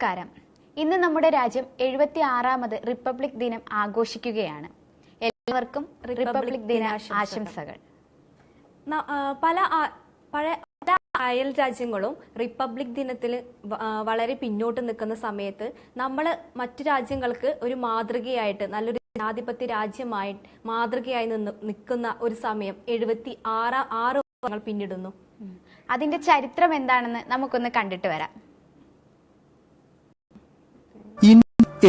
നമസ്കാരം. ഇന്ന് നമ്മുടെ രാജ്യം എഴുപത്തി ആറാമത് റിപ്പബ്ലിക് ദിനം ആഘോഷിക്കുകയാണ്. എല്ലാവർക്കും റിപ്പബ്ലിക് ദിന ആശംസകൾ. പല പല അയൽ രാജ്യങ്ങളും റിപ്പബ്ലിക് ദിനത്തിൽ വളരെ പിന്നോട്ട് നിൽക്കുന്ന സമയത്ത് നമ്മൾ മറ്റു രാജ്യങ്ങൾക്ക് ഒരു മാതൃകയായിട്ട് നല്ലൊരു ജനാധിപത്യ രാജ്യമായി മാതൃകയായി നിന്ന് നിൽക്കുന്ന ഒരു സമയം എഴുപത്തി ആറ് ആറ് വർഷങ്ങൾ പിന്നിടുന്നു. അതിന്റെ ചരിത്രം എന്താണെന്ന് നമുക്കൊന്ന് കണ്ടിട്ട് വരാം.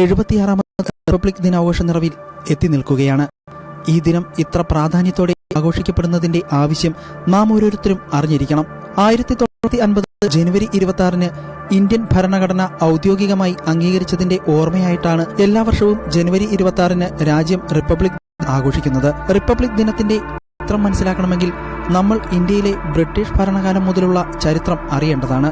എഴുപത്തിയാറാമത് റിപ്പബ്ലിക് ദിനാഘോഷ നിറവിൽ എത്തി നിൽക്കുകയാണ്. ഈ ദിനം ഇത്ര പ്രാധാന്യത്തോടെ ആഘോഷിക്കപ്പെടുന്നതിന്റെ ആവശ്യം നാം ഓരോരുത്തരും അറിഞ്ഞിരിക്കണം. ആയിരത്തി തൊള്ളായിരത്തി അൻപത് ജനുവരി ഇരുപത്തി ആറിന് ഇന്ത്യൻ ഭരണഘടന ഔദ്യോഗികമായി അംഗീകരിച്ചതിന്റെ ഓർമ്മയായിട്ടാണ് എല്ലാ വർഷവും ജനുവരി ഇരുപത്തി ആറിന് രാജ്യം റിപ്പബ്ലിക് ആഘോഷിക്കുന്നത്. റിപ്പബ്ലിക് ദിനത്തിന്റെ ചരിത്രം മനസ്സിലാക്കണമെങ്കിൽ നമ്മൾ ഇന്ത്യയിലെ ബ്രിട്ടീഷ് ഭരണകാലം മുതലുള്ള ചരിത്രം അറിയേണ്ടതാണ്.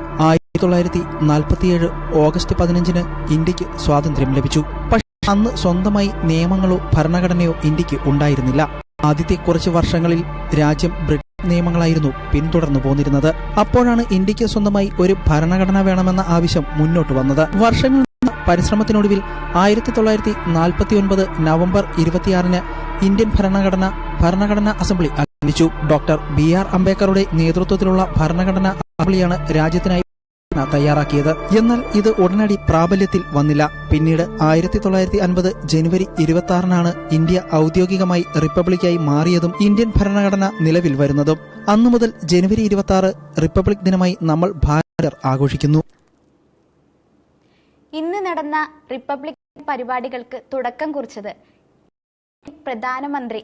തൊള്ളായിരത്തി നാൽപ്പത്തിയേഴ് ഓഗസ്റ്റ് പതിനഞ്ചിന് ഇന്ത്യയ്ക്ക് സ്വാതന്ത്ര്യം ലഭിച്ചു. പക്ഷേ അന്ന് സ്വന്തമായി നിയമങ്ങളോ ഭരണഘടനയോ ഇന്ത്യയ്ക്ക് ഉണ്ടായിരുന്നില്ല. ആദ്യത്തെ കുറച്ച് വർഷങ്ങളിൽ രാജ്യം ബ്രിട്ടീഷ് നിയമങ്ങളായിരുന്നു പിന്തുടർന്നു പോന്നിരുന്നത്. അപ്പോഴാണ് ഇന്ത്യയ്ക്ക് സ്വന്തമായി ഒരു ഭരണഘടന വേണമെന്ന ആവശ്യം മുന്നോട്ട് വന്നത്. വർഷങ്ങൾ പരിശ്രമത്തിനൊടുവിൽ ആയിരത്തി തൊള്ളായിരത്തി നാൽപ്പത്തി ഒൻപത് നവംബർ ഇരുപത്തിയാറിന് ഇന്ത്യൻ ഭരണഘടന ഭരണഘടനാ അസംബ്ലി അംഗീകരിച്ചു ഡോക്ടർ ബി ആർ അംബേദ്കറുടെ നേതൃത്വത്തിലുള്ള ഭരണഘടനാ അസംബ്ലിയാണ് രാജ്യത്തിനായി തയ്യാറാക്കിയത്. എന്നാൽ ഇത് ഉടനടി പ്രാബല്യത്തിൽ വന്നില്ല. പിന്നീട് ആയിരത്തി തൊള്ളായിരത്തി അൻപത് ജനുവരി ഇരുപത്തി ആറിനാണ് ഇന്ത്യ ഔദ്യോഗികമായി റിപ്പബ്ലിക്കായി മാറിയതും ഇന്ത്യൻ ഭരണഘടന നിലവിൽ വരുന്നതും. അന്നു മുതൽ ജനുവരി ഇരുപത്തി ആറ് റിപ്പബ്ലിക് ദിനമായി നമ്മൾ ഭാരതീയർ ആഘോഷിക്കുന്നു. ഇന്ന് നടന്ന റിപ്പബ്ലിക് പരിപാടികൾക്ക് തുടക്കം കുറിച്ചത് പ്രധാനമന്ത്രി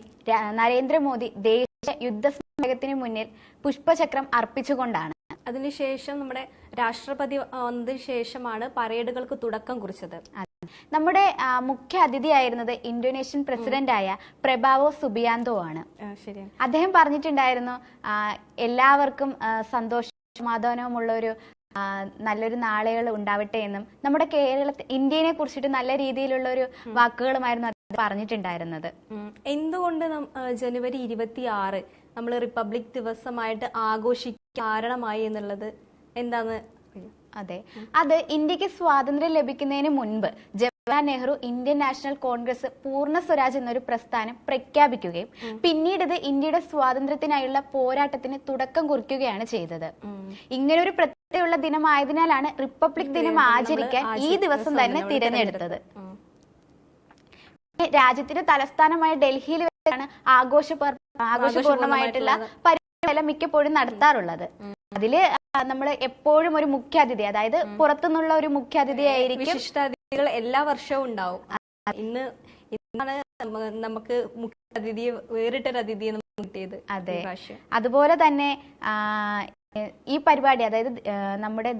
നരേന്ദ്രമോദി ദേശീയ യുദ്ധ സ്മാരകത്തിന് മുന്നിൽ പുഷ്പചക്രം അർപ്പിച്ചുകൊണ്ടാണ്. അതിനുശേഷം നമ്മുടെ രാഷ്ട്രപതി വന്നതിന് ശേഷമാണ് പരേഡുകൾക്ക് തുടക്കം കുറിച്ചത്. നമ്മുടെ മുഖ്യ അതിഥിയായിരുന്നത് ഇന്തോനേഷ്യൻ പ്രസിഡന്റായ പ്രഭാവോ സുബിയാന്തോ ആണ്. അദ്ദേഹം പറഞ്ഞിട്ടുണ്ടായിരുന്നു എല്ലാവർക്കും സന്തോഷമാധാനവുമുള്ള ഒരു നല്ലൊരു നാളുകൾ ഉണ്ടാവട്ടെ എന്നും നമ്മുടെ കേരളത്തെ ഇന്ത്യനെ കുറിച്ചിട്ട് നല്ല രീതിയിലുള്ള ഒരു വാക്കുകളുമായിരുന്നു അദ്ദേഹം പറഞ്ഞിട്ടുണ്ടായിരുന്നത്. എന്തുകൊണ്ട് ജനുവരി ഇരുപത്തി ആറ് നമ്മൾ റിപ്പബ്ലിക് ദിവസമായിട്ട് ആഘോഷിക്കാൻ കാരണമായി എന്നുള്ളത് എന്താന്ന് അതെ. അത് ഇന്ത്യയ്ക്ക് സ്വാതന്ത്ര്യം ലഭിക്കുന്നതിന് മുൻപ് Jawaharlal Nehru Indian National Congress Purna Swaraj എന്നൊരു പ്രസ്ഥാനം പ്രഖ്യാപിക്കുകയും പിന്നീട് ഇത് ഇന്ത്യയുടെ സ്വാതന്ത്ര്യത്തിനായുള്ള പോരാട്ടത്തിന് തുടക്കം കുറിക്കുകയാണ് ചെയ്തത്. ഇങ്ങനെ ഒരു പ്രത്യേകതയുള്ള ദിനമായതിനാലാണ് റിപ്പബ്ലിക് ദിനം ആചരിക്കാൻ ഈ ദിവസം തന്നെ തിരഞ്ഞെടുത്തത്. രാജ്യത്തിന്റെ തലസ്ഥാനമായ ഡൽഹിയിൽ വെച്ചാണ് ആഘോഷ ആഘോഷപൂർണമായിട്ടുള്ള പരിപാടികളെല്ലാം മിക്കപ്പോഴും നടത്താറുള്ളത്. അതിൽ നമ്മൾ എപ്പോഴും ഒരു മുഖ്യാതിഥി അതായത് പുറത്തുനിന്നുള്ള ഒരു മുഖ്യാതിഥിയായിരിക്കും. വിശിഷ്ടാതിഥികൾ എല്ലാ വർഷവും ഉണ്ടാവും. ഇന്ന് ഇന്നാണ് നമുക്ക് മുഖ്യാതിഥിയെ വേറിട്ടൊരു അതിഥിയെ നമുക്ക് കിട്ടിയത് അതെ. അതുപോലെ തന്നെ ഈ പരിപാടി അതായത് നമ്മുടെ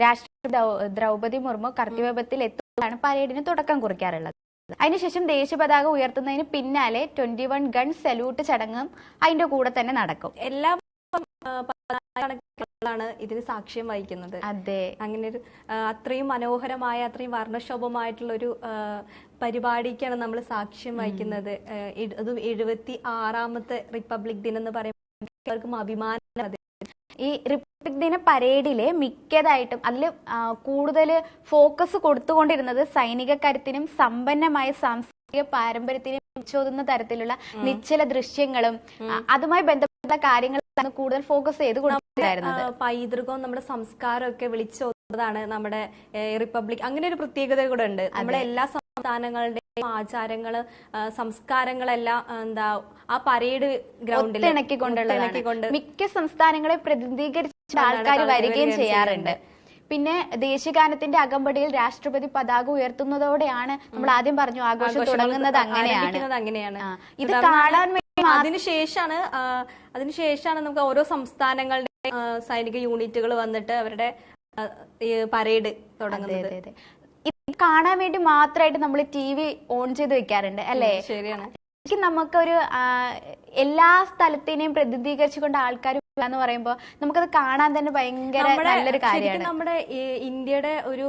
രാഷ്ട്രപതി ദ്രൗ- ദ്രൗപതി മുർമു കർത്തിവേപത്തിൽ എത്തുമ്പോഴാണ് പരേഡിന് തുടക്കം കുറിക്കാറുള്ളത്. അതിനുശേഷം ദേശീയ പതാക ഉയർത്തുന്നതിന് പിന്നാലെ ട്വന്റി വൺ ഗൺ സല്യൂട്ട് ചടങ്ങും അതിന്റെ കൂടെ തന്നെ നടക്കും. എല്ലാം ാണ് ഇതിന് സാക്ഷ്യം വഹിക്കുന്നത്. അതെ. അങ്ങനെ ഒരു അത്രയും മനോഹരമായ അത്രയും വർണശോഭമായിട്ടുള്ള ഒരു പരിപാടിക്കാണ് നമ്മൾ സാക്ഷ്യം വഹിക്കുന്നത്. അതും എഴുപത്തി ആറാമത്തെ റിപ്പബ്ലിക് ദിനം എന്ന് പറയുമ്പോൾ അഭിമാനം. ഈ ദിന പരേഡിലെ മിക്കതായിട്ടും അതിൽ കൂടുതൽ ഫോക്കസ് കൊടുത്തുകൊണ്ടിരുന്നത് സൈനിക കരുത്തിനും സമ്പന്നമായ സാംസ്കാരിക പാരമ്പര്യത്തിനും ചോദുന്ന തരത്തിലുള്ള നിശ്ചല ദൃശ്യങ്ങളും അതുമായി ബന്ധപ്പെട്ട കാര്യങ്ങളാണ് കൂടുതൽ ഫോക്കസ് ചെയ്ത് കൊടുത്തിരുന്നത്. പൈതൃകവും നമ്മുടെ സംസ്കാരവും ഒക്കെ വിളിച്ചോതുന്നതാണ് നമ്മുടെ റിപ്പബ്ലിക്. അങ്ങനെ ഒരു പ്രത്യേകത കൂടെ ഉണ്ട്. നമ്മുടെ എല്ലാ സംസ്ഥാനങ്ങളുടെയും ആചാരങ്ങൾ സംസ്കാരങ്ങളെല്ലാം എന്താ ആ പരേഡ് ഗ്രൗണ്ടിൽ ഇണക്കിക്കൊണ്ടുള്ള മിക്ക സംസ്ഥാനങ്ങളെ പ്രതിനിധീകരിച്ച ആൾക്കാർ വരികയും ചെയ്യാറുണ്ട്. പിന്നെ ദേശീയഗാനത്തിന്റെ അകമ്പടിയിൽ രാഷ്ട്രപതി പതാക ഉയർത്തുന്നതോടെയാണ് നമ്മൾ ആദ്യം പറഞ്ഞു ആഘോഷം തുടങ്ങുന്നത് അങ്ങനെയാണ്. ഇത് കാണാൻ വേണ്ടി അതിനുശേഷമാണ് അതിനുശേഷാണ് നമുക്ക് ഓരോ സംസ്ഥാനങ്ങളുടെ സൈനിക യൂണിറ്റുകൾ വന്നിട്ട് അവരുടെ പരേഡ് തുടങ്ങുന്നത്. ഇത് കാണാൻ വേണ്ടി മാത്രമായിട്ട് നമ്മൾ ടി വി ഓൺ ചെയ്ത് വെക്കാറുണ്ട് അല്ലേ? ശരിയാണ്. ശരിക്കും നമുക്കൊരു എല്ലാ സ്ഥലത്തിനെയും പ്രതിനിധീകരിച്ചുകൊണ്ട് ആൾക്കാർ എന്ന് പറയുമ്പോൾ നമുക്കത് കാണാൻ തന്നെ ഭയങ്കര നല്ലൊരു കാര്യമാണ് നമ്മുടെ ഇന്ത്യയുടെ ഒരു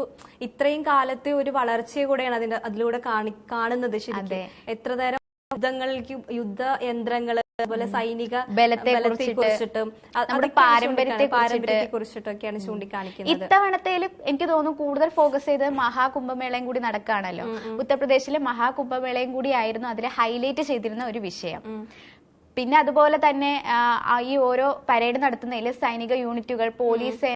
ഇത്രയും കാലത്തെ ഒരു വളർച്ചയെ കൂടെയാണ് അതിന്റെ അതിലൂടെ കാണി കാണുന്നത് ശരിക്കും അതെ. എത്ര തരം യുദ്ധങ്ങൾക്ക് യുദ്ധ യന്ത്രങ്ങൾ അതുപോലെ സൈനിക ബലത്തെ കുറിച്ചിട്ടും നമ്മുടെ പാരമ്പര്യത്തെ പാരമ്പര്യത്തെ കുറിച്ചിട്ടൊക്കെയാണ് ചൂണ്ടിക്കാണിക്കുന്നത്. ഇത്തവണത്തേൽ എനിക്ക് തോന്നുന്നു കൂടുതൽ ഫോക്കസ് ചെയ്ത് മഹാകുംഭമേളയും കൂടി നടക്കുകയാണല്ലോ ഉത്തർപ്രദേശിലെ മഹാകുംഭമേളയും കൂടി ആയിരുന്നു അതിൽ ഹൈലൈറ്റ് ചെയ്തിരുന്ന ഒരു വിഷയം. പിന്നെ അതുപോലെ തന്നെ ഈ ഓരോ പരേഡ് നടത്തുന്നതിൽ സൈനിക യൂണിറ്റുകൾ പോലീസ്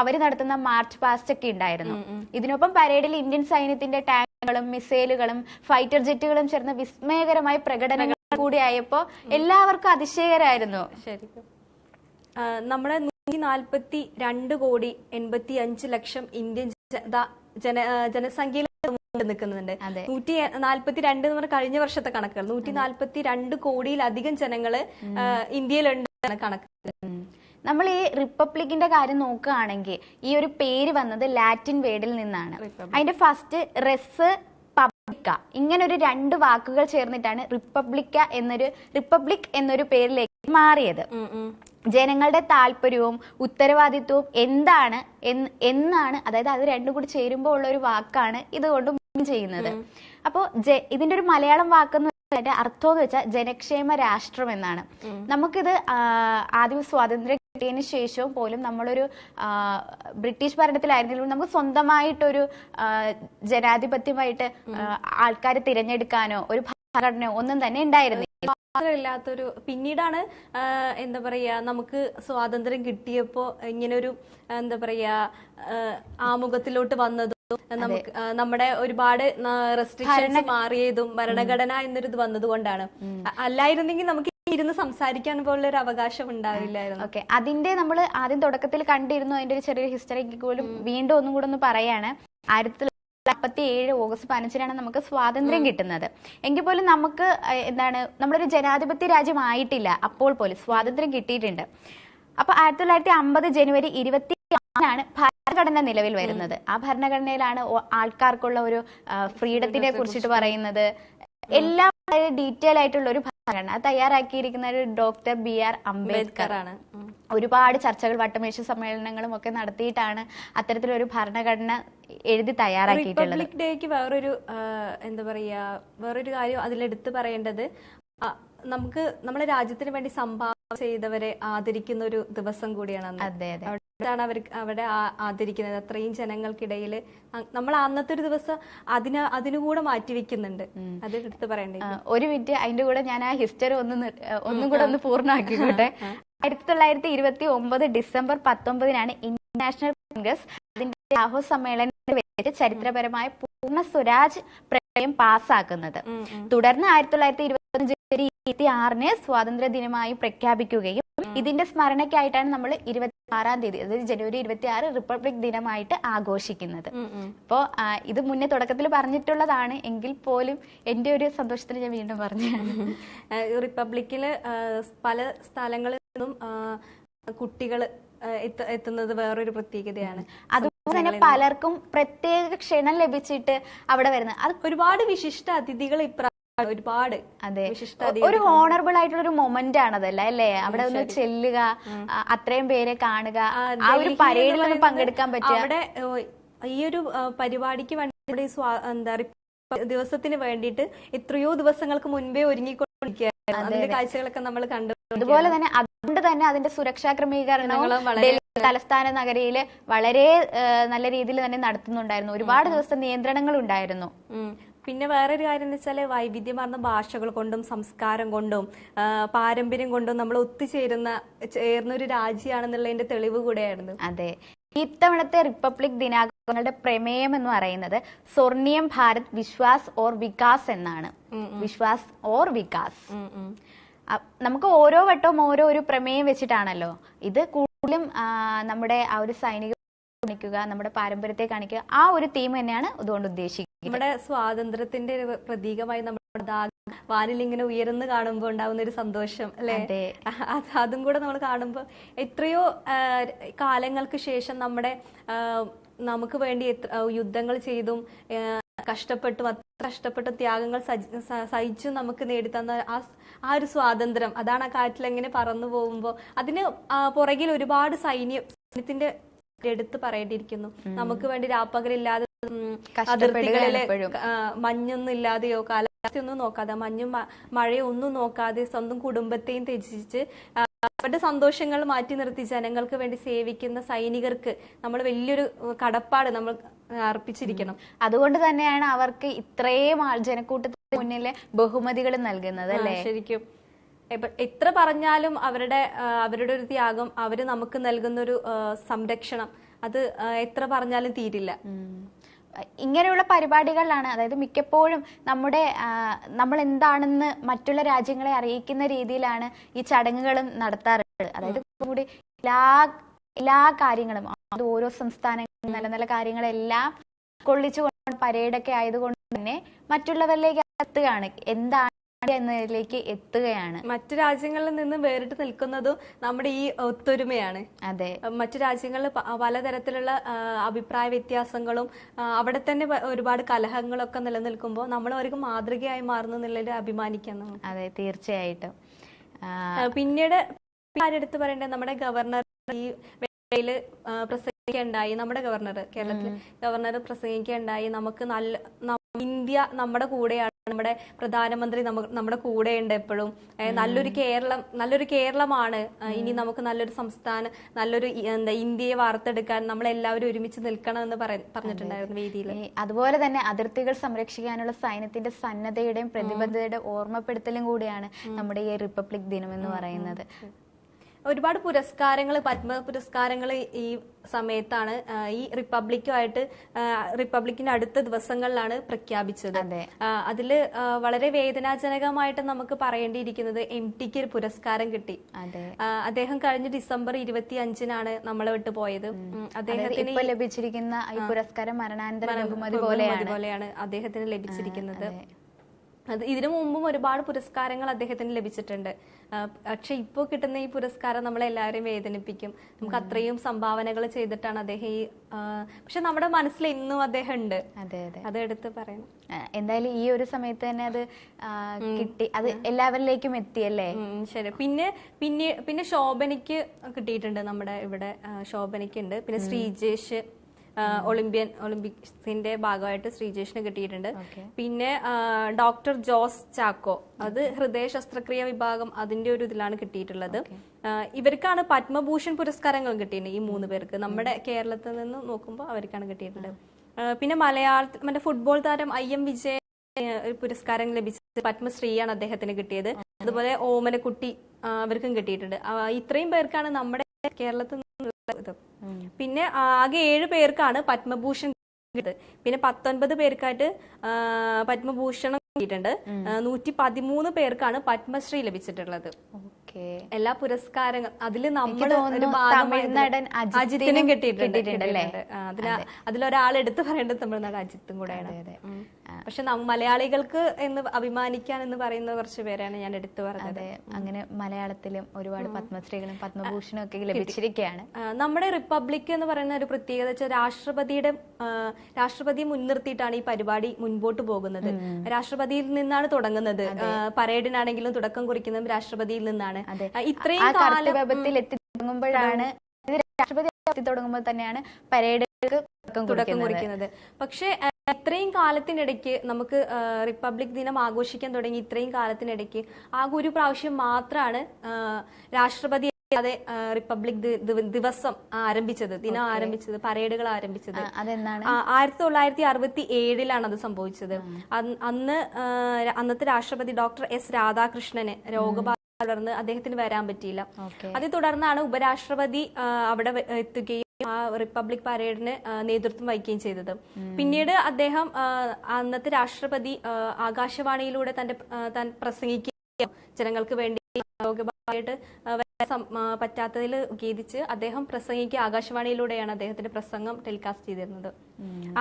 അവർ നടത്തുന്ന മാർച്ച് പാസ്റ്റ് ഒക്കെ ഉണ്ടായിരുന്നു. ഇതിനൊപ്പം പരേഡിൽ ഇന്ത്യൻ സൈന്യത്തിന്റെ ടാങ്കുകളും മിസൈലുകളും ഫൈറ്റർ ജെറ്റുകളും ചേർന്ന വിസ്മയകരമായ പ്രകടനങ്ങൾ കൂടിയായപ്പോ എല്ലാവർക്കും അതിശയകരായിരുന്നു. ശരിക്കും. നമ്മുടെ നൂറ്റി നാൽപ്പത്തി രണ്ട് കോടി എൺപത്തി അഞ്ച് ലക്ഷം ഇന്ത്യൻ ജന ജനസംഖ്യയിൽ നിൽക്കുന്നുണ്ട്. നൂറ്റി നാൽപ്പത്തി രണ്ട് എന്ന് പറഞ്ഞ കഴിഞ്ഞ വർഷത്തെ കണക്കുകൾ. നൂറ്റി നാൽപ്പത്തി രണ്ട് കോടിയിലധികം ജനങ്ങൾ ഇന്ത്യയിലുണ്ട് കണക്ക്. നമ്മൾ ഈ റിപ്പബ്ലിക്കിന്റെ കാര്യം നോക്കുകയാണെങ്കിൽ ഈ ഒരു പേര് വന്നത് ലാറ്റിൻ വേർഡിൽ നിന്നാണ്. അതിന്റെ ഫസ്റ്റ് റെസ് ഇങ്ങനെ ഒരു രണ്ട് വാക്കുകൾ ചേർന്നിട്ടാണ് റിപ്പബ്ലിക്ക എന്നൊരു റിപ്പബ്ലിക് എന്നൊരു പേരിലേക്ക് മാറിയത്. ജനങ്ങളുടെ താല്പര്യവും ഉത്തരവാദിത്വവും എന്താണ് എന്നാണ് അതായത് അത് രണ്ടും കൂടി ചേരുമ്പോൾ ഉള്ള ഒരു വാക്കാണ് ഇതുകൊണ്ട് ചെയ്യുന്നത്. അപ്പോൾ ഇതിന്റെ ഒരു മലയാളം വാക്കെന്ന് അതിന്റെ അർത്ഥം എന്ന് വെച്ചാൽ ജനക്ഷേമ രാഷ്ട്രം എന്നാണ്. നമുക്കിത് ആദ്യം സ്വാതന്ത്ര്യം കിട്ടിയതിന് ശേഷവും പോലും നമ്മളൊരു ബ്രിട്ടീഷ് ഭരണത്തിലായിരുന്നെങ്കിലും നമുക്ക് സ്വന്തമായിട്ടൊരു ജനാധിപത്യമായിട്ട് ആൾക്കാരെ തിരഞ്ഞെടുക്കാനോ ഒരു ഭരണോ ഒന്നും തന്നെ ഉണ്ടായിരുന്നില്ല. ഇല്ലാത്തൊരു പിന്നീടാണ് എന്താ പറയാ നമുക്ക് സ്വാതന്ത്ര്യം കിട്ടിയപ്പോൾ ഇങ്ങനൊരു ഒരു എന്താ പറയാ ആ, ആമുഖത്തിലോട്ട് വന്നതും നമുക്ക് നമ്മുടെ ഒരുപാട് റെസ്ട്രിക്ഷൻസ് മാറിയതും ഭരണഘടന എന്നൊരു ഇത് വന്നതുകൊണ്ടാണ്. അല്ലായിരുന്നെങ്കിൽ നമുക്ക് ഇരുന്ന് സംസാരിക്കാൻ പോലുള്ള ഒരു അവകാശം ഉണ്ടാവില്ലായിരുന്നു. ഓക്കെ അതിന്റെ നമ്മൾ ആദ്യം തുടക്കത്തിൽ കണ്ടിരുന്നു. അതിന്റെ ഒരു ചെറിയ ഹിസ്റ്ററി പോലും വീണ്ടും ഒന്നും കൂടെ ഒന്ന് പറയാണ്. ആയിരത്തി അപ്പത്തി ഏഴ് ഓഗസ്റ്റ് പതിനഞ്ചിനാണ് നമുക്ക് സ്വാതന്ത്ര്യം കിട്ടുന്നത്. എങ്കിൽ പോലും നമുക്ക് എന്താണ് നമ്മളൊരു ജനാധിപത്യ രാജ്യമായിട്ടില്ല. അപ്പോൾ പോലും സ്വാതന്ത്ര്യം കിട്ടിയിട്ടുണ്ട്. അപ്പൊ ആയിരത്തി തൊള്ളായിരത്തി അമ്പത് ജനുവരി ഇരുപത്തി ആണ് ഭരണഘടന നിലവിൽ വരുന്നത്. ആ ഭരണഘടനയിലാണ് ആൾക്കാർക്കുള്ള ഒരു ഫ്രീഡത്തിനെ കുറിച്ചിട്ട് പറയുന്നത്. എല്ലാം വളരെ ഡീറ്റെയിൽ ആയിട്ടുള്ള ഒരു അത് തയ്യാറാക്കിയിരിക്കുന്ന ഒരു ഡോക്ടർ ബി ആർ അംബേദ്കർ. ആണ് ഒരുപാട് ചർച്ചകൾ വട്ടമേശ സമ്മേളനങ്ങളും ഒക്കെ നടത്തിയിട്ടാണ് അത്തരത്തിലൊരു ഭരണഘടന എഴുതി തയ്യാറാക്കിയിട്ടുള്ളത്. റിപ്പബ്ലിക് ഡേക്ക് വേറൊരു എന്താ പറയാ വേറൊരു കാര്യം അതിലെടുത്ത് പറയേണ്ടത് നമുക്ക് നമ്മുടെ രാജ്യത്തിന് വേണ്ടി സംഭാവന ചെയ്തവരെ ആദരിക്കുന്ന ഒരു ദിവസം കൂടിയാണ് അതെ അതെ. അവിടെയാണ് അവർ അവിടെ ആദരിക്കുന്നത്. അത്രയും ജനങ്ങൾക്കിടയിൽ നമ്മൾ അന്നത്തെ ഒരു ദിവസം അതിന് അതിനുകൂടെ മാറ്റിവെക്കുന്നുണ്ട്. അത് എടുത്ത് പറയണ്ടേ? ഒരു മിനിറ്റ്. അതിന്റെ കൂടെ ഞാൻ ആ ഹിസ്റ്ററി ഒന്ന് ഒന്നും കൂടെ ഒന്ന് പൂർണമാക്കിക്കോട്ടെ. ആയിരത്തി തൊള്ളായിരത്തി ഇരുപത്തി ഒമ്പത് ഡിസംബർ പത്തൊമ്പതിനാണ് ഇന്റർനാഷണൽ കോൺഗ്രസ്. അതിന്റെ ലാഹോർ സമ്മേളനത്തിൽ വെച്ച് ചരിത്രപരമായ പൂർണ സ്വരാജ് പ്രമേയം പാസ്സാക്കുന്നത്. തുടർന്ന് ആയിരത്തി തൊള്ളായിരത്തി ഇരുപത്തി ജനുവരി ഇരുപത്തി ആറിന് സ്വാതന്ത്ര്യ ദിനമായി പ്രഖ്യാപിക്കുകയും ഇതിന്റെ സ്മരണയ്ക്കായിട്ടാണ് നമ്മൾ ഇരുപത്തി ആറാം തീയതി അതായത് ജനുവരി ഇരുപത്തി ആറ് റിപ്പബ്ലിക് ദിനമായിട്ട് ആഘോഷിക്കുന്നത്. അപ്പോ ഇത് മുന്നേ തുടക്കത്തിൽ പറഞ്ഞിട്ടുള്ളതാണ്. എങ്കിൽ പോലും എന്റെ ഒരു സന്തോഷത്തിന് ഞാൻ വീണ്ടും പറഞ്ഞു. റിപ്പബ്ലിക്കിൽ പല സ്ഥലങ്ങളിൽ നിന്നും കുട്ടികൾ എത്തുന്നത് വേറൊരു പ്രത്യേകതയാണ്. അതുപോലെ തന്നെ പലർക്കും പ്രത്യേക ക്ഷണം ലഭിച്ചിട്ട് അവിടെ വരുന്നത്. അത് ഒരുപാട് വിശിഷ്ട അതിഥികൾ ഇപ്രാവശ്യം ഒരുപാട് അതെ. വിശിഷ്ട ഒരു ഹോണറബിൾ ആയിട്ടുള്ള ഒരു മൊമെന്റ് ആണതല്ല അല്ലേ? അവിടെ ഒന്ന് ചെല്ലുക അത്രയും പേരെ കാണുക ആ ഒരു പരേഡിൽ ഒന്ന് പങ്കെടുക്കാൻ പറ്റുക. അവിടെ ഈ ഒരു പരിപാടിക്ക് വേണ്ടി എന്താ ദിവസത്തിന് വേണ്ടിയിട്ട് എത്രയോ ദിവസങ്ങൾക്ക് മുൻപേ ഒരുങ്ങിക്കൊണ്ടിരിക്കുകയായിരുന്നു. അതിന്റെ കാഴ്ചകളൊക്കെ നമ്മൾ കണ്ടു. അതുപോലെ തന്നെ അതുകൊണ്ട് തന്നെ അതിന്റെ സുരക്ഷാ ക്രമീകരണങ്ങളും തലസ്ഥാന നഗരിയിൽ വളരെ നല്ല രീതിയിൽ തന്നെ നടത്തുന്നുണ്ടായിരുന്നു. ഒരുപാട് ദിവസം നിയന്ത്രണങ്ങൾ ഉണ്ടായിരുന്നു. പിന്നെ വേറൊരു കാര്യം എന്ന് വെച്ചാൽ വൈവിധ്യമാർന്ന ഭാഷകൾ കൊണ്ടും സംസ്കാരം കൊണ്ടും പാരമ്പര്യം കൊണ്ടും നമ്മൾ ഒത്തുചേരുന്ന ചേർന്ന ഒരു രാജ്യമാണെന്നുള്ളതിന്റെ തെളിവ് കൂടെയായിരുന്നു. അതെ. ഇത്തവണത്തെ റിപ്പബ്ലിക് ദിനാഘോഷങ്ങളുടെ പ്രമേയം എന്ന് പറയുന്നത് സ്വർണിയം ഭാരത് വിശ്വാസ് ഓർ വികാസ് എന്നാണ്. വിശ്വാസ് ഓർ വികാസ്. നമുക്ക് ഓരോ വട്ടവും ഓരോ ഒരു പ്രമേയം വെച്ചിട്ടാണല്ലോ. ഇത് കൂടുതലും നമ്മുടെ ആ ഒരു സൈനിക കാണിക്കുക നമ്മുടെ പാരമ്പര്യത്തെ കാണിക്കുക ആ ഒരു തീം തന്നെയാണ് ഇതുകൊണ്ട് ഉദ്ദേശിക്കുന്നത്. നമ്മുടെ സ്വാതന്ത്ര്യത്തിന്റെ ഒരു പ്രതീകമായി നമ്മുടെ വാനിലിങ്ങനെ വാനിൽ ഇങ്ങനെ ഉയർന്നു കാണുമ്പോൾ ഉണ്ടാവുന്ന ഒരു സന്തോഷം അല്ലെ? അത്. അതും കൂടെ നമ്മൾ കാണുമ്പോൾ എത്രയോ കാലങ്ങൾക്ക് ശേഷം നമ്മുടെ നമുക്ക് വേണ്ടി യുദ്ധങ്ങൾ ചെയ്തും കഷ്ടപ്പെട്ടും അത്ര കഷ്ടപ്പെട്ടും ത്യാഗങ്ങൾ സഹിച്ചു നമുക്ക് നേടിത്തന്ന ആ ആ ഒരു സ്വാതന്ത്ര്യം. അതാണ് ആ കാറ്റിൽ എങ്ങനെ പറന്നു പോകുമ്പോൾ അതിന് പുറകിൽ ഒരുപാട് സൈന്യം സൈന്യത്തിന്റെ എടുത്ത് പറയേണ്ടിയിരിക്കുന്നു. നമുക്ക് വേണ്ടി രാപ്പകലില്ലാതെ അതിർത്തികളിലെ മഞ്ഞൊന്നും ഇല്ലാതെയോ കാലാവസ്ഥയൊന്നും നോക്കാതെ മഞ്ഞും മഴയൊന്നും മഴയും ഒന്നും നോക്കാതെ സ്വന്തം കുടുംബത്തെയും ത്യജിച്ച് അവരുടെ സന്തോഷങ്ങൾ മാറ്റി നിർത്തി ജനങ്ങൾക്ക് വേണ്ടി സേവിക്കുന്ന സൈനികർക്ക് നമ്മൾ വലിയൊരു കടപ്പാട് നമ്മൾ അർപ്പിച്ചിരിക്കണം. അതുകൊണ്ട് തന്നെയാണ് അവർക്ക് ഇത്രയും ആൾ ജനക്കൂട്ടത്തിന് മുന്നിലെ ബഹുമതികൾ നൽകുന്നത് അല്ലേ? ശരിക്കും. എത്ര പറഞ്ഞാലും അവരുടെ അവരുടെ ഒരു ത്യാഗം അവർ നമുക്ക് നൽകുന്ന ഒരു സംരക്ഷണം. അത് എത്ര പറഞ്ഞാലും തീരില്ല. ഇങ്ങനെയുള്ള പരിപാടികളിലാണ്. അതായത് മിക്കപ്പോഴും നമ്മുടെ നമ്മൾ എന്താണെന്ന് മറ്റുള്ള രാജ്യങ്ങളെ അറിയിക്കുന്ന രീതിയിലാണ് ഈ ചടങ്ങുകളും നടത്താറുള്ളത്. അതായത് കൂടി എല്ലാ എല്ലാ കാര്യങ്ങളും അത് ഓരോ സംസ്ഥാനങ്ങളും നല്ല നല്ല കാര്യങ്ങളെല്ലാം കൊള്ളിച്ചുകൊണ്ട് പരേഡൊക്കെ ആയതുകൊണ്ട് തന്നെ മറ്റുള്ളവരിലേക്ക് എത്തുകയാണ്. എന്താണ് എന്നതിലേക്ക് എത്തുകയാണ്. മറ്റു രാജ്യങ്ങളിൽ നിന്ന് വേറിട്ട് നിൽക്കുന്നതും നമ്മുടെ ഈ ഒത്തൊരുമയാണ്. അതെ. മറ്റു രാജ്യങ്ങളിൽ പലതരത്തിലുള്ള അഭിപ്രായ വ്യത്യാസങ്ങളും അവിടെ തന്നെ ഒരുപാട് കലഹങ്ങളൊക്കെ നിലനിൽക്കുമ്പോൾ നമ്മൾ അവർക്ക് മാതൃകയായി മാറുന്നു എന്നുള്ളത് അഭിമാനിക്കുന്നു അതെ തീർച്ചയായിട്ടും. പിന്നീട് ആരെടുത്ത് പറയേണ്ടത് നമ്മുടെ ഗവർണർ ഈ വേളയിൽ പ്രസംഗിക്കുണ്ടായി പ്രസംഗിക്കുകയുണ്ടായി. നമ്മുടെ ഗവർണർ കേരളത്തിൽ ഗവർണർ പ്രസംഗിക്കുകയുണ്ടായി. നമുക്ക് നല്ല ഇന്ത്യ നമ്മുടെ കൂടെയാണ്. നമ്മുടെ പ്രധാനമന്ത്രി നമ്മ- നമ്മുടെ കൂടെയുണ്ട് എപ്പോഴും. നല്ലൊരു കേരളം നല്ലൊരു കേരളമാണ്. ഇനി നമുക്ക് നല്ലൊരു സംസ്ഥാനം നല്ലൊരു എന്താ ഇന്ത്യയെ വാർത്തെടുക്കാൻ നമ്മൾ എല്ലാവരും ഒരുമിച്ച് നിൽക്കണം എന്ന് പറ- പറഞ്ഞിട്ടുണ്ടായിരുന്നു വേദിയിൽ അതുപോലെ തന്നെ അതിർത്തികൾ സംരക്ഷിക്കാനുള്ള സൈന്യത്തിന്റെ സന്നദ്ധയുടെയും പ്രതിബദ്ധതയുടെ ഓർമ്മപ്പെടുത്തലും കൂടിയാണ് നമ്മുടെ ഈ റിപ്പബ്ലിക് ദിനം എന്ന് പറയുന്നത്. ഒരുപാട് പുരസ്കാരങ്ങൾ പത്മ പുരസ്കാരങ്ങൾ ഈ സമയത്താണ് ഈ റിപ്പബ്ലിക്കുമായിട്ട് റിപ്പബ്ലിക്കിന് റിപ്പബ്ലിക്കിന്റെ അടുത്ത ദിവസങ്ങളിലാണ് പ്രഖ്യാപിച്ചത്. അതിൽ അതിൽ വളരെ വേദനാജനകമായിട്ട് നമുക്ക് പറയേണ്ടിയിരിക്കുന്നത് എം ടിക്ക് ഒരു പുരസ്കാരം കിട്ടി. അദ്ദേഹം കഴിഞ്ഞ ഡിസംബർ ഇരുപത്തി അഞ്ചിനാണ് നമ്മളെ വിട്ടു പോയത്. അദ്ദേഹത്തിന് ലഭിച്ചിരിക്കുന്ന ഈ പുരസ്കാരം മരണാനന്തര ബഹുമതി പോലെയാണ്. അദ്ദേഹത്തിന് ലഭിച്ചിരിക്കുന്നത്. അതെ. ഇതിനു മുമ്പും ഒരുപാട് പുരസ്കാരങ്ങൾ അദ്ദേഹത്തിന് ലഭിച്ചിട്ടുണ്ട്. പക്ഷെ ഇപ്പോൾ കിട്ടുന്ന ഈ പുരസ്കാരം നമ്മളെ എല്ലാവരെയും വേദനിപ്പിക്കും. നമുക്ക് അത്രയും സംഭാവനകൾ ചെയ്തിട്ടാണ് അദ്ദേഹം ഈ പക്ഷെ നമ്മുടെ മനസ്സിൽ ഇന്നും അദ്ദേഹം ഉണ്ട് അതെ അതെ. അത് എടുത്ത് പറയണം എന്തായാലും ഈ ഒരു സമയത്ത് തന്നെ അത് കിട്ടി. അത് എല്ലാവരിലേക്കും എത്തിയല്ലേ ശരി. പിന്നെ പിന്നെ പിന്നെ ശോഭനയ്ക്ക് കിട്ടിയിട്ടുണ്ട് നമ്മുടെ ഇവിടെ ശോഭനയ്ക്കുണ്ട്. ശോഭനയ്ക്ക് ഉണ്ട് പിന്നെ ശ്രീജേഷ് ഒളിമ്പ്യൻ ഒളിമ്പിക്സിന്റെ ഭാഗമായിട്ട് ശ്രീജേഷിന് കിട്ടിയിട്ടുണ്ട്. പിന്നെ ഡോക്ടർ ജോസ് ചാക്കോ. അത് ഹൃദയ ശസ്ത്രക്രിയ വിഭാഗം അതിന്റെ ഒരു ഇതിലാണ് കിട്ടിയിട്ടുള്ളത്. ഇവർക്കാണ് പത്മഭൂഷൺ പുരസ്കാരങ്ങൾ കിട്ടിയിട്ടുണ്ട് ഈ മൂന്ന് പേർക്ക്. നമ്മുടെ കേരളത്തിൽ നിന്ന് നോക്കുമ്പോൾ അവർക്കാണ് കിട്ടിയിട്ടുള്ളത് പിന്നെ മലയാളത്തിൽ മറ്റേ ഫുട്ബോൾ താരം ഐ എം വിജയ ഒരു പുരസ്കാരം ലഭിച്ചത് പത്മശ്രീയാണ് അദ്ദേഹത്തിന് കിട്ടിയത്. അതുപോലെ ഓമനക്കുട്ടി അവർക്കും കിട്ടിയിട്ടുണ്ട്. ഇത്രയും പേർക്കാണ് നമ്മുടെ കേരളത്തിൽ നിന്നുള്ള ഇത്. പിന്നെ ആകെ ഏഴ് പേർക്കാണ് പത്മഭൂഷൺ പിന്നെ പത്തൊൻപത് പേർക്കായിട്ട് പത്മഭൂഷണം കിട്ടിയിട്ടുണ്ട്. നൂറ്റി പതിമൂന്ന് പേർക്കാണ് പത്മശ്രീ ലഭിച്ചിട്ടുള്ളത്. എല്ലാ പുരസ്കാരങ്ങൾ അതിൽ നമ്മൾ തമിഴ്നടൻ അജിത്തിനും അജിത്തിനും കിട്ടിയിട്ടുണ്ട് കിട്ടിയിട്ടുണ്ടല്ലേ? അതിന് അതിൽ അതിലൊരാൾ എടുത്തു പറയേണ്ടത് തമിഴ്നാട് അജിത്തും കൂടെയാണ്. പക്ഷെ മലയാളികൾക്ക് എന്ന് അഭിമാനിക്കാൻ എന്ന് പറയുന്ന കുറച്ച് പേരാണ് ഞാൻ എടുത്തു പറഞ്ഞത്. അങ്ങനെ മലയാളത്തിലും ഒരുപാട് പത്മശ്രീകളും പത്മഭൂഷണും ഒക്കെ ലഭിച്ചിരിക്കുകയാണ് നമ്മുടെ റിപ്പബ്ലിക് എന്ന് പറയുന്ന ഒരു പ്രത്യേകത വെച്ചാൽ രാഷ്ട്രപതിയുടെ രാഷ്ട്രപതി രാഷ്ട്രപതിയെ മുൻനിർത്തിയിട്ടാണ് ഈ പരിപാടി മുൻപോട്ട് പോകുന്നത്. രാഷ്ട്രപതിയിൽ നിന്നാണ് തുടങ്ങുന്നത്. പരേഡിനാണെങ്കിലും തുടക്കം കുറിക്കുന്നതും രാഷ്ട്രപതിയിൽ നിന്നാണ്. ഇത്രയും കർത്തവ്യത്തിൽ എത്തി തുടങ്ങുമ്പോഴാണ് ഇത് രാഷ്ട്രപതി എത്തി തുടങ്ങുമ്പോൾ തന്നെയാണ് പരേഡുകൾക്ക് തുടക്കം കുറിക്കുന്നത്. പക്ഷേ ഇത്രയും കാലത്തിനിടയ്ക്ക് നമുക്ക് റിപ്പബ്ലിക് ദിനം ആഘോഷിക്കാൻ തുടങ്ങി ഇത്രയും കാലത്തിനിടയ്ക്ക് ആകെ ഒരു പ്രാവശ്യം മാത്രമാണ് രാഷ്ട്രപതി അതെ റിപ്പബ്ലിക് ദിവസം ആരംഭിച്ചത് ദിനം ആരംഭിച്ചത് പരേഡുകൾ ആരംഭിച്ചത്. ആയിരത്തി തൊള്ളായിരത്തി അറുപത്തി ഏഴിലാണ് അത് സംഭവിച്ചത്. അന്ന് അന്നത്തെ രാഷ്ട്രപതി ഡോക്ടർ എസ് രാധാകൃഷ്ണന് രോഗബാധ തുടർന്ന് അദ്ദേഹത്തിന് വരാൻ പറ്റിയില്ല. അതേ തുടർന്നാണ് ഉപരാഷ്ട്രപതി അവിടെ എത്തുകയും ആ റിപ്പബ്ലിക് പരേഡിന് നേതൃത്വം വഹിക്കുകയും ചെയ്തത്. പിന്നീട് അദ്ദേഹം അന്നത്തെ രാഷ്ട്രപതി ആകാശവാണിയിലൂടെ തന്റെ താൻ പ്രസംഗിക്കുകയും ജനങ്ങൾക്ക് വേണ്ടി വരാൻ പറ്റാത്തതിൽ ഖേദിച്ച് അദ്ദേഹം പ്രസംഗിക്കുക ആകാശവാണിയിലൂടെയാണ് അദ്ദേഹത്തിന്റെ പ്രസംഗം ടെലികാസ്റ്റ് ചെയ്തിരുന്നത്.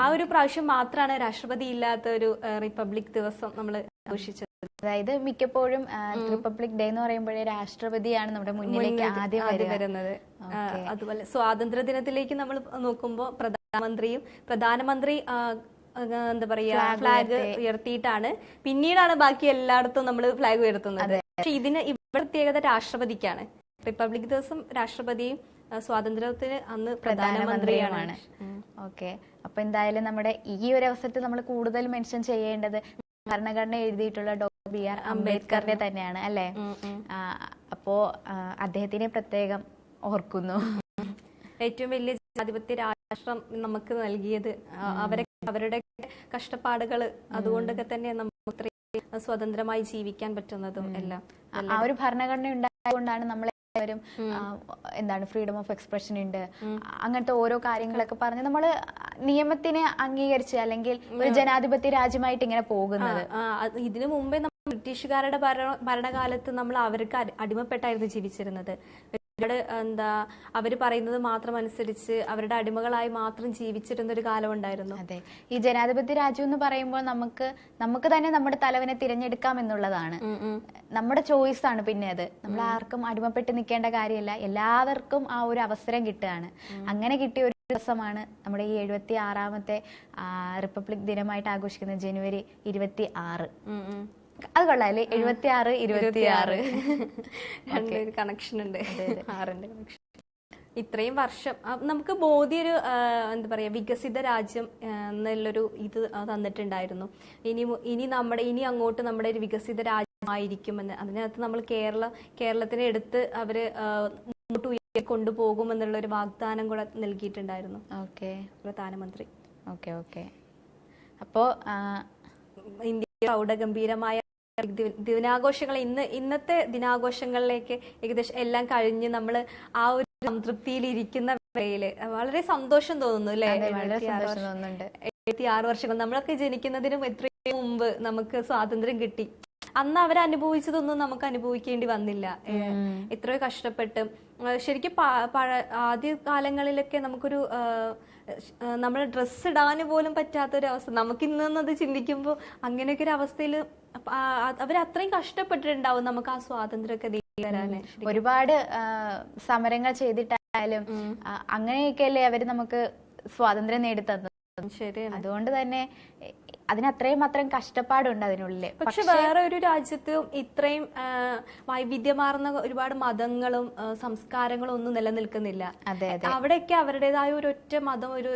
ആ ഒരു പ്രാവശ്യം മാത്രമാണ് രാഷ്ട്രപതി ഇല്ലാത്ത ഒരു റിപ്പബ്ലിക് ദിവസം നമ്മൾ ആഘോഷിച്ചത്. അതായത് മിക്കപ്പോഴും റിപ്പബ്ലിക് ഡേ എന്ന് പറയുമ്പോഴേ രാഷ്ട്രപതിയാണ് നമ്മുടെ മുന്നിലേക്ക് ആദ്യം വരുന്നത്. അതുപോലെ സ്വാതന്ത്ര്യ ദിനത്തിലേക്ക് നമ്മൾ നോക്കുമ്പോൾ പ്രധാനമന്ത്രിയും പ്രധാനമന്ത്രി എന്താ പറയാ ഫ്ലാഗ് ഉയർത്തിയിട്ടാണ് പിന്നീടാണ് ബാക്കി എല്ലായിടത്തും നമ്മൾ ഫ്ലാഗ് ഉയർത്തുന്നത്. പക്ഷെ ഇതിന് പ്രത്യേകത രാഷ്ട്രപതിക്കാണ്. റിപ്പബ്ലിക് ദിവസം രാഷ്ട്രപതിയും സ്വാതന്ത്ര്യത്തിന് അന്ന് പ്രധാനമന്ത്രിയാണ് ഓക്കെ. അപ്പൊ എന്തായാലും നമ്മുടെ ഈ ഒരു അവസരത്തിൽ നമ്മൾ കൂടുതൽ മെൻഷൻ ചെയ്യേണ്ടത് ഭരണഘടന എഴുതിയിട്ടുള്ള ഡോക്ടർ ബി ആർ അംബേദ്കറിനെ തന്നെയാണ് അല്ലെ. അപ്പോ അദ്ദേഹത്തിനെ പ്രത്യേകം ഓർക്കുന്നു. ഏറ്റവും വലിയ ജനാധിപത്യ രാഷ്ട്രം നമുക്ക് നൽകിയത് അവരെ അവരുടെ കഷ്ടപ്പാടുകൾ അതുകൊണ്ടൊക്കെ തന്നെ നമുക്ക് സ്വതന്ത്രമായി ജീവിക്കാൻ പറ്റുന്നതും എല്ലാം. ആ- ഒരു ഭരണഘടന ഉണ്ടായതുകൊണ്ടാണ് നമ്മളെല്ലാവരും ആ, എന്താണ് ഫ്രീഡം ഓഫ് എക്സ്പ്രഷൻ ഉണ്ട്. അങ്ങനത്തെ ഓരോ കാര്യങ്ങളൊക്കെ പറഞ്ഞ് നമ്മൾ നിയമത്തിനെ അംഗീകരിച്ച് അല്ലെങ്കിൽ ഒരു ജനാധിപത്യ രാജ്യമായിട്ട് ഇങ്ങനെ പോകുന്നത്. ഇതിനു മുമ്പേ ബ്രിട്ടീഷുകാരുടെ ഭരണ ഭരണകാലത്ത് നമ്മൾ അവർക്ക് അടി- അടിമപ്പെട്ടായിരുന്നു ജീവിച്ചിരുന്നത്. എന്താ അവർ പറയുന്നത് മാത്രം അനുസരിച്ച് അവരുടെ അടിമകളായി മാത്രം ജീവിച്ചിരുന്ന ഒരു കാലം ഉണ്ടായിരുന്നു അതെ. ഈ ജനാധിപത്യ രാജ്യം എന്ന് പറയുമ്പോൾ നമുക്ക് നമുക്ക് തന്നെ നമ്മുടെ തലവനെ തിരഞ്ഞെടുക്കാം എന്നുള്ളതാണ്. നമ്മുടെ ചോയ്സ് ആണ് പിന്നെ അത്. നമ്മൾ ആർക്കും അടിമപ്പെട്ട് നിൽക്കേണ്ട കാര്യമല്ല. എല്ലാവർക്കും ആ ഒരു അവസരം കിട്ടുകയാണ്. അങ്ങനെ കിട്ടിയ ഒരു ദിവസമാണ് നമ്മുടെ ഈ എഴുപത്തി ആറാമത്തെ റിപ്പബ്ലിക് ദിനമായിട്ട് ആഘോഷിക്കുന്നത് ജനുവരി ഇരുപത്തി ആറ്. അത് കൊള്ളാല്ലേ എഴുപത്തി ആറ് ഇരുപത്തി ആറ് രണ്ടൊരു കണക്ഷൻ ഉണ്ട്. ആറിന്റെ കണക്ഷൻ ഇത്രയും വർഷം നമുക്ക് മോദി ഒരു എന്താ പറയാ വികസിത രാജ്യം എന്നുള്ളൊരു ഇത് തന്നിട്ടുണ്ടായിരുന്നു. ഇനി ഇനി നമ്മുടെ ഇനി അങ്ങോട്ട് നമ്മുടെ ഒരു വികസിത രാജ്യമായിരിക്കുമെന്ന്. അതിനകത്ത് നമ്മൾ കേരള കേരളത്തിനെ എടുത്ത് അവർ മുന്നോട്ട് ഉയർത്തി കൊണ്ടുപോകുമെന്നുള്ള ഒരു വാഗ്ദാനം കൂടെ നൽകിയിട്ടുണ്ടായിരുന്നു. ഓക്കെ. പ്രധാനമന്ത്രി. Okay okay. അപ്പോ ഇന്ത്യ പ്രൗഢഗംഭീരമായ ദിനാഘോഷങ്ങൾ ഇന്ന് ഇന്നത്തെ ദിനാഘോഷങ്ങളിലേക്ക് ഏകദേശം എല്ലാം കഴിഞ്ഞ് നമ്മൾ ആ ഒരു സംതൃപ്തിയിൽ ഇരിക്കുന്ന വേളയിൽ വളരെ സന്തോഷം തോന്നുന്നു അല്ലേ? എഴുപത്തി ആറ് വർഷങ്ങൾ നമ്മളൊക്കെ ജനിക്കുന്നതിനും എത്രയും മുമ്പ് നമുക്ക് സ്വാതന്ത്ര്യം കിട്ടി. അന്ന് അവർ അനുഭവിച്ചതൊന്നും നമുക്ക് അനുഭവിക്കേണ്ടി വന്നില്ല. എത്രയോ കഷ്ടപ്പെട്ട്. ശരിക്കും ആദ്യ കാലങ്ങളിലൊക്കെ നമുക്കൊരു നമ്മൾ ഡ്രസ്സ് ഇടാൻ പോലും പറ്റാത്തൊരവസ്ഥ. നമുക്ക് ഇന്നത് ചിന്തിക്കുമ്പോൾ അങ്ങനെയൊക്കെ ഒരു അവസ്ഥയിൽ അവർ അത്രയും കഷ്ടപ്പെട്ടിട്ടുണ്ടാവും നമുക്ക് ആ സ്വാതന്ത്ര്യമൊക്കെ തരാന് ഒരുപാട് സമരങ്ങൾ ചെയ്തിട്ടായാലും അങ്ങനെയൊക്കെയല്ലേ അവർ നമുക്ക് സ്വാതന്ത്ര്യം നേടിത്തന്നത്. ശരിയാണ്. അതുകൊണ്ട് തന്നെ അതിന് അതിനത്രയും മാത്രം കഷ്ടപ്പാടുണ്ട് അതിനുള്ളിൽ പക്ഷെ വേറെ ഒരു രാജ്യത്തും ഇത്രയും വൈവിധ്യമാർന്ന ഒരുപാട് മതങ്ങളും സംസ്കാരങ്ങളും ഒന്നും നിലനിൽക്കുന്നില്ല. അതെ അവിടെയൊക്കെ അവരുടേതായ ഒരു ഒറ്റ മതം ഒരു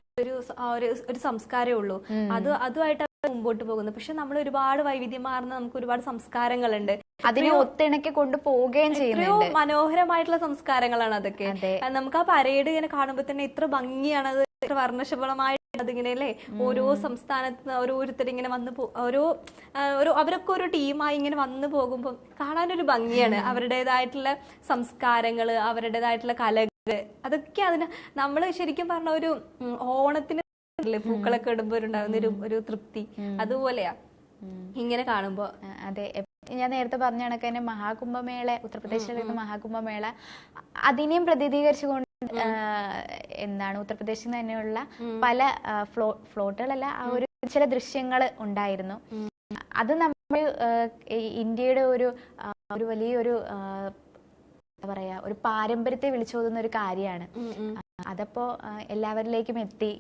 ഒരു സംസ്കാരമേ ഉള്ളൂ. അത് അതുമായിട്ട് മുമ്പോട്ട് പോകുന്നത് പക്ഷെ നമ്മൾ ഒരുപാട് വൈവിധ്യമാർന്ന നമുക്ക് ഒരുപാട് സംസ്കാരങ്ങളുണ്ട്. അതിനെ ഒത്തിണക്കി കൊണ്ട് പോവുകയും എത്രയോ ചെയ്യുന്നുണ്ട്. മനോഹരമായിട്ടുള്ള സംസ്കാരങ്ങളാണ് അതൊക്കെ. നമുക്ക് ആ പരേഡ് ഇങ്ങനെ കാണുമ്പോൾ തന്നെ ഇത്ര ഭംഗിയാണ് അത് ഇത്ര വർണശബളമായിട്ട് അതിങ്ങനെ അല്ലേ? ഓരോ സംസ്ഥാനത്ത് ഓരോരുത്തർ ഇങ്ങനെ വന്ന് ഓരോ ഓരോ ഒരു അവരൊക്കെ ഒരു ടീമായി ഇങ്ങനെ വന്നു പോകുമ്പോൾ കാണാനൊരു ഭംഗിയാണ്. അവരുടേതായിട്ടുള്ള സംസ്കാരങ്ങൾ അവരുടേതായിട്ടുള്ള കലകൾ. അതൊക്കെ അതിന് നമ്മൾ ശരിക്കും പറഞ്ഞ ഒരു ഓണത്തിന് ഇല്ലേ, പൂക്കളൊക്കെ ഇടുമ്പോൾ ഉണ്ടാകുന്ന ഒരു ഒരു തൃപ്തി. അതുപോലെയാ. ഇങ്ങനെ കാണുമ്പോ. അതെ. ഞാൻ നേരത്തെ പറഞ്ഞ കണക്ക് തന്നെ മഹാകുംഭമേള ഉത്തർപ്രദേശിലെ മഹാകുംഭമേള. അതിനെയും പ്രതിനിധീകരിച്ചുകൊണ്ട് എന്താണ് ഉത്തർപ്രദേശിൽ നിന്ന് തന്നെയുള്ള പല ഫ്ലോ ഫ്ലോട്ടുകളല്ല ആ ഒരു ചില ദൃശ്യങ്ങൾ ഉണ്ടായിരുന്നു. അത് നമ്മൾ ഇന്ത്യയുടെ ഒരു ഒരു വലിയൊരു എന്താ പറയാ ഒരു പാരമ്പര്യത്തെ വിളിച്ചോതുന്ന ഒരു കാര്യമാണ്. അതപ്പോ എല്ലാവരിലേക്കും എത്തി.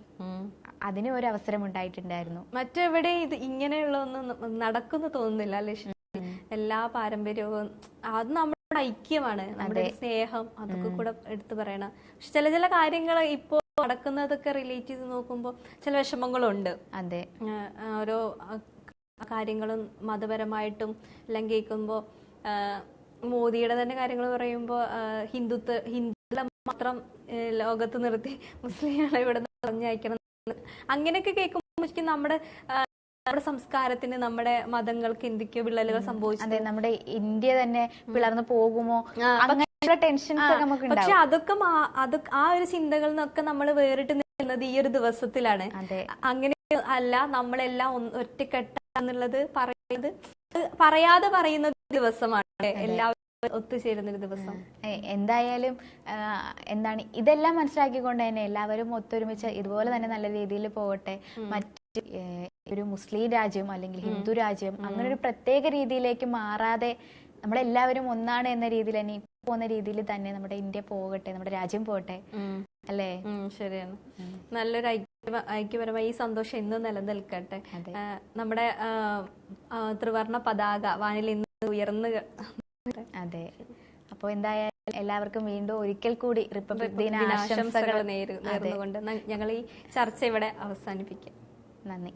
അതിനും ഒരു അവസരം ഉണ്ടായിട്ടുണ്ടായിരുന്നു മറ്റെവിടെ ഇത് ഇങ്ങനെയുള്ളതൊന്നും നടക്കുന്നു തോന്നുന്നില്ല അല്ലേ എല്ലാ പാരമ്പര്യവും അത് നമ്മുടെ ഐക്യമാണ് നമ്മുടെ സ്നേഹം അതൊക്കെ കൂടെ എടുത്തു പറയണം. പക്ഷെ ചില ചില കാര്യങ്ങൾ ഇപ്പോ നടക്കുന്നതൊക്കെ റിലേറ്റ് ചെയ്ത് നോക്കുമ്പോൾ ചില വിഷമങ്ങളുണ്ട്. അതെ. ഓരോ കാര്യങ്ങളും മതപരമായിട്ടും എല്ലാം കേൾക്കുമ്പോൾ മോദിയുടെ തന്നെ കാര്യങ്ങൾ പറയുമ്പോൾ ഹിന്ദുത്വ ഹിന്ദുക്കളെ മാത്രം ലോകത്ത് നിർത്തി മുസ്ലിങ്ങളെ ഇവിടെ പറഞ്ഞയക്കണം. അങ്ങനെയൊക്കെ കേൾക്കുമ്പോൾ നമ്മുടെ നമ്മുടെ സംസ്കാരത്തിന് നമ്മുടെ മതങ്ങൾക്ക് എന്തൊക്കെയോ വിള്ളലുകൾ സംഭവിച്ചു അതെ നമ്മുടെ ഇന്ത്യ തന്നെ പിളർന്നു പോകുമോ? അങ്ങനെയുള്ള ടെൻഷൻസ് നമുക്ക് പക്ഷെ അതൊക്കെ ആ ഒരു ചിന്തകളിൽ നിന്നൊക്കെ നമ്മൾ വേറിട്ട് നിൽക്കുന്നത് ഈ ഒരു ദിവസത്തിലാണ്. അങ്ങനെ അല്ല നമ്മളെല്ലാം ഒറ്റക്കെട്ടാന്നുള്ളത് പറയുന്നത് പറയാതെ പറയുന്ന ദിവസമാണ്. എല്ലാവരും ഒത്തുചേരുന്ന ഒരു ദിവസം എന്തായാലും എന്താണ് ഇതെല്ലാം മനസ്സിലാക്കിക്കൊണ്ട് തന്നെ എല്ലാവരും ഒത്തൊരുമിച്ച് ഇതുപോലെ തന്നെ നല്ല രീതിയിൽ പോകട്ടെ. മറ്റ് ഒരു മുസ്ലിം രാജ്യം അല്ലെങ്കിൽ ഹിന്ദു രാജ്യം അങ്ങനെ ഒരു പ്രത്യേക രീതിയിലേക്ക് മാറാതെ നമ്മളെല്ലാവരും ഒന്നാണ് എന്ന രീതിയിൽ തന്നെ പോകുന്ന രീതിയിൽ തന്നെ നമ്മുടെ ഇന്ത്യ പോകട്ടെ നമ്മുടെ രാജ്യം പോകട്ടെ. അല്ലേ? ശരിയാണ്. നല്ലൊരു ഐക്യ ഐക്യപരമായി ഈ സന്തോഷം ഇന്നും നിലനിൽക്കട്ടെ. നമ്മുടെ ത്രിവർണ പതാക വാനിൽ ഇന്ന് ഉയർന്ന് അതെ. അപ്പോൾ എന്തായാലും എല്ലാവർക്കും വീണ്ടും ഒരിക്കൽ കൂടി റിപ്പബ്ലിക് ദിന ആശംസകൾ. നേരുന്നുകൊണ്ട് ഞങ്ങൾ ഈ ചർച്ച ഇവിടെ അവസാനിപ്പിക്കാം. നന്ദി.